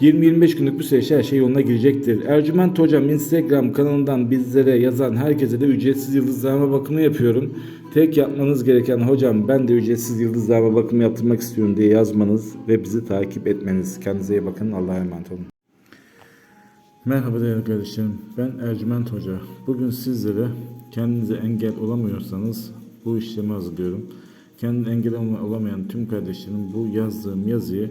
20-25 günlük bir süreç her şey yoluna girecektir. Ercüment Hocam Instagram kanalından bizlere yazan herkese de ücretsiz yıldızlama bakımı yapıyorum. Tek yapmanız gereken hocam ben de ücretsiz yıldızlama bakımı yaptırmak istiyorum diye yazmanız ve bizi takip etmeniz. Kendinize iyi bakın. Allah'a emanet olun. Merhaba değerli kardeşlerim. Ben Ercüment Hoca. Bugün sizlere kendinize engel olamıyorsanız bu işlemi hazırlıyorum. Kendine engel olamayan tüm kardeşlerim bu yazdığım yazıyı